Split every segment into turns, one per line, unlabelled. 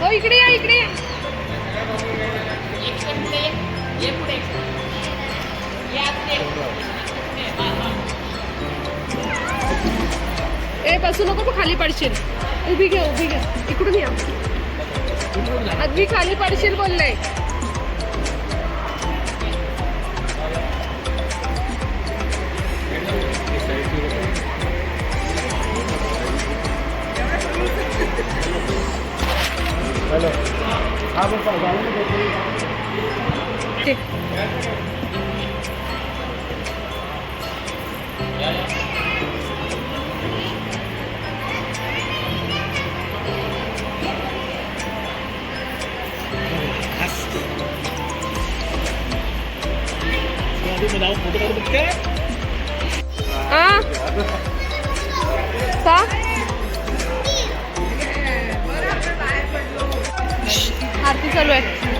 हो इकडे या, इकडे ए, बसू नको खाली पडशील. उभी घे उभी घे. इकडून या. आधी खाली पडशील ते आरती चालू आहे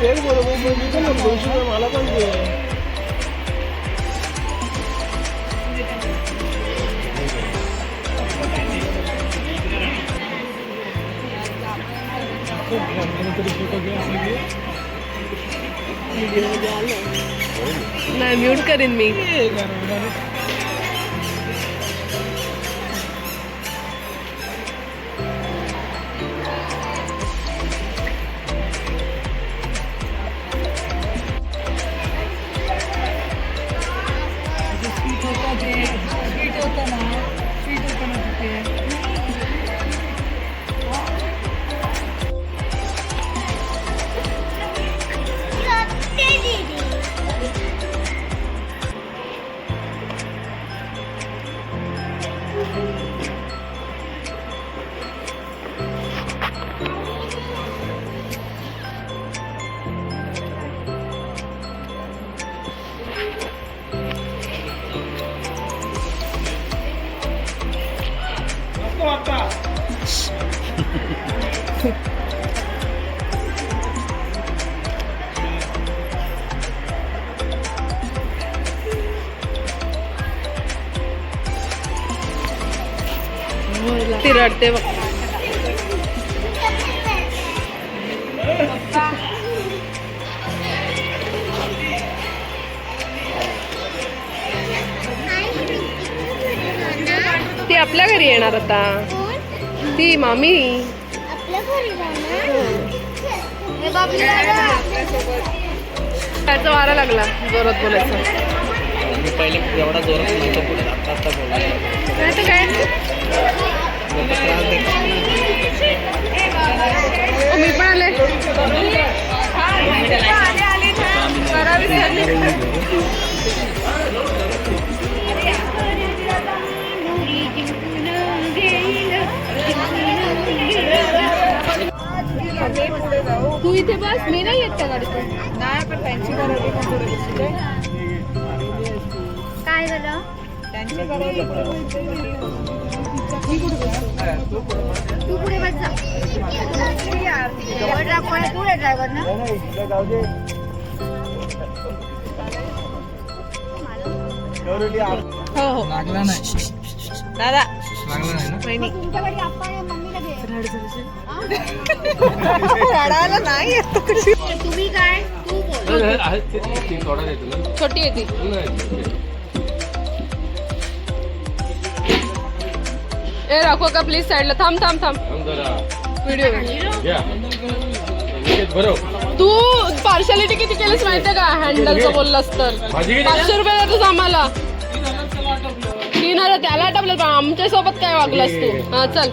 तेच बरोबर मी पण दोनशे रुपये मला पण दे.
नाही म्यूट करीन मी.
Oh, नको आता.
ती रडते बघ. ती आपल्या घरी येणार आता. ती मामी. त्याचा वारा लागला जोरात बोलायचा.
मी पहिले एवढा जोरात आता
तर काय? तू इथे बस मी नाही येत त्या गाडीतून? नाही पण त्यांची
काय झालं? तू पुढे बस जा. दाखवायला पुढे ड्रायव्हर ना
नाही इकडे जाऊ दे Security आप-
हो हो.
लागला नाही.
दादा. रडायला नाही येत.
तुम्ही काय? तू बोल.
छोटी आहे ती. ए राखो का प्लीज साईडला थांब थांब थांब. व्हिडिओ तू पार्शालिटी किती केलीस माहितीये का? हँडलचं बोललास तर. पाचशे रुपये देतोस आम्हाला. हजार त्याला आटपलं आमच्यासोबत काय वागलास तू हा चल.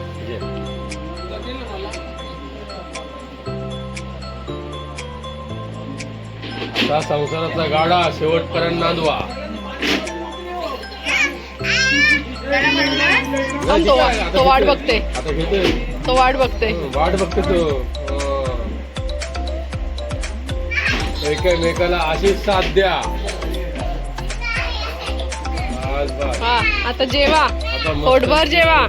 संसाराचा गाडा शेवटपर्यंत नांदवा.
थांब, तो वा- तो वाट बघते.
आता घेतोय.
तो वाट बघते.
वाट बघते तो. अं. एकमेकाला अशीच साथ द्या.
आता जेवा. पोटभर जेवा.